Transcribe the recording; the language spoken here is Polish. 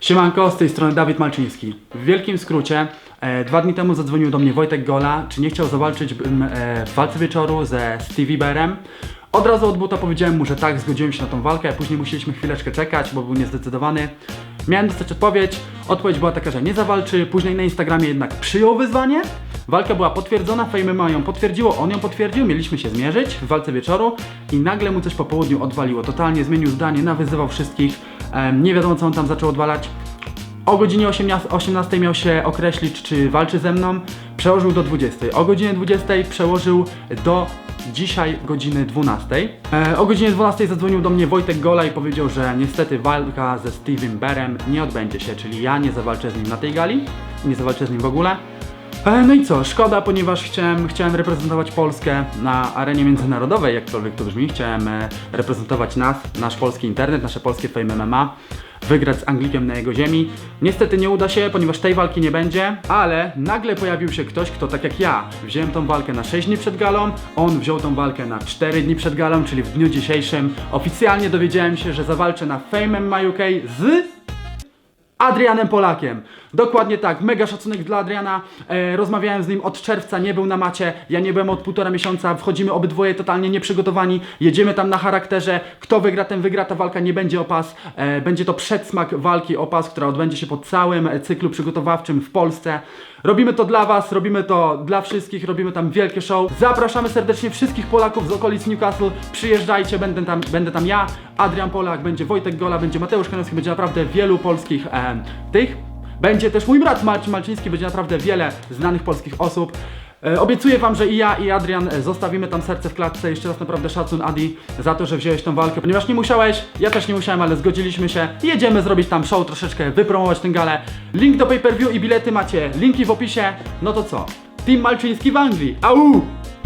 Siemanko, z tej strony Dawid Malczyński. W wielkim skrócie, e, dwa dni temu zadzwonił do mnie Wojtek Gola, czy nie chciał zawalczyć bym, e, w walce wieczoru ze Stevie Berem. Od razu od buta powiedziałem mu, że tak, zgodziłem się na tą walkę, później musieliśmy chwileczkę czekać, bo był niezdecydowany. Miałem dostać odpowiedź, odpowiedź była taka, że nie zawalczy, później na Instagramie jednak przyjął wyzwanie. Walka była potwierdzona, Fame MMA ją potwierdziło, on ją potwierdził, mieliśmy się zmierzyć w walce wieczoru i nagle mu coś po południu odwaliło. Totalnie zmienił zdanie, nawyzywał wszystkich, nie wiadomo co on tam zaczął odwalać. O godzinie 18, 18 miał się określić, czy walczy ze mną. Przełożył do 20. O godzinie 20 przełożył do dzisiaj godziny 12. E, o godzinie 12 zadzwonił do mnie Wojtek Gola i powiedział, że niestety walka ze Steven Berem nie odbędzie się, czyli ja nie zawalczę z nim na tej gali, nie zawalczę z nim w ogóle. E, No i co, szkoda, ponieważ chciałem, chciałem reprezentować Polskę na arenie międzynarodowej, jakkolwiek to brzmi. Chciałem e, reprezentować nas, nasz polski internet, nasze polskie Fame MMA, wygrać z Anglikiem na jego ziemi. Niestety nie uda się, ponieważ tej walki nie będzie, ale nagle pojawił się ktoś, kto tak jak ja, wziąłem tą walkę na 6 dni przed galą, on wziął tą walkę na 4 dni przed galą, czyli w dniu dzisiejszym. Oficjalnie dowiedziałem się, że zawalczę na Fame MMA UK z Adrianem Polakiem. Dokładnie tak, mega szacunek dla Adriana. E, rozmawiałem z nim od czerwca, nie był na macie, ja nie byłem od półtora miesiąca. Wchodzimy obydwoje totalnie nieprzygotowani. Jedziemy tam na charakterze. Kto wygra, ten wygra. Ta walka nie będzie o pas. E, będzie to przedsmak walki o pas, która odbędzie się po całym e, cyklu przygotowawczym w Polsce. Robimy to dla Was, robimy to dla wszystkich, robimy tam wielkie show. Zapraszamy serdecznie wszystkich Polaków z okolic Newcastle. Przyjeżdżajcie, będę tam, będę tam ja, Adrian Polak, będzie Wojtek Gola, będzie Mateusz Kanowski, będzie naprawdę wielu polskich e, tych. Będzie też mój brat Marcin Malczyński, będzie naprawdę wiele znanych polskich osób. E, obiecuję Wam, że i ja, i Adrian zostawimy tam serce w klatce. Jeszcze raz naprawdę szacun Adi za to, że wziąłeś tą walkę, ponieważ nie musiałeś, ja też nie musiałem, ale zgodziliśmy się. Jedziemy zrobić tam show, troszeczkę wypromować tę galę. Link do pay-per-view i bilety macie, linki w opisie. No to co? Team Malczyński w Anglii. Au!